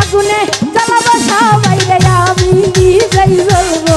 আগুনে জ্বালাবো সবাই রে আমি নিজেই জ্বলবো।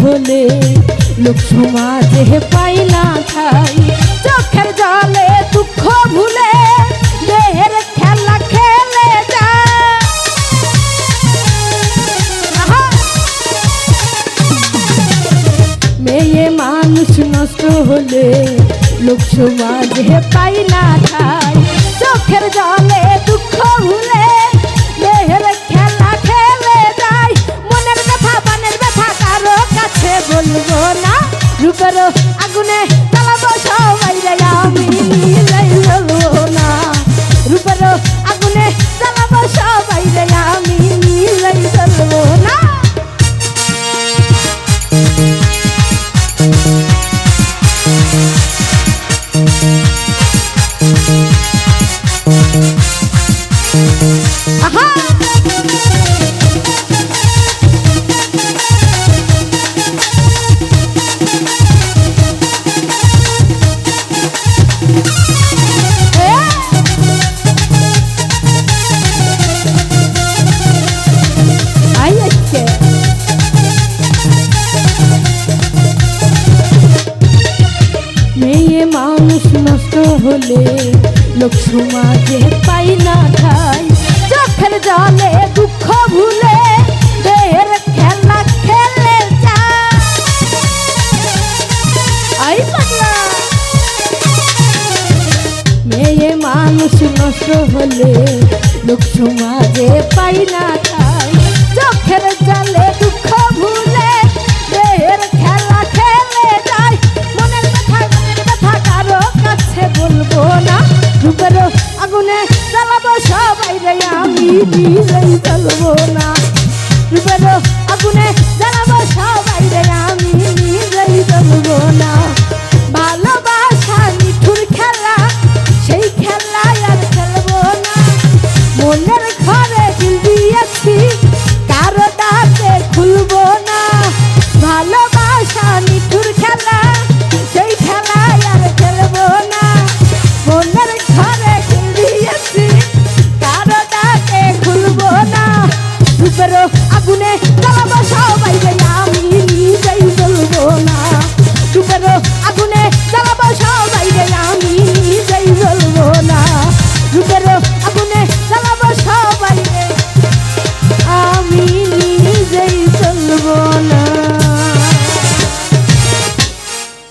হলে লোক সমাজে পাইলা খাই চোখের জলে দুঃখ ভুলে দেহের খেলা খেলে যায় আহা! মেয়ে মানুষ নষ্ট হলে লোক সমাজে পাই না খাই চোখের জলে দুঃখ নষ্ট হলে লোক সমাজে পাই না খাই চোখের জলে দুঃখ ভুলে দেহের খেলা খেলে আই পাগলা মেয়ে মানুষ নষ্ট হলে লোক সমাজে পাই না খাই বিলাই চলবো না। perro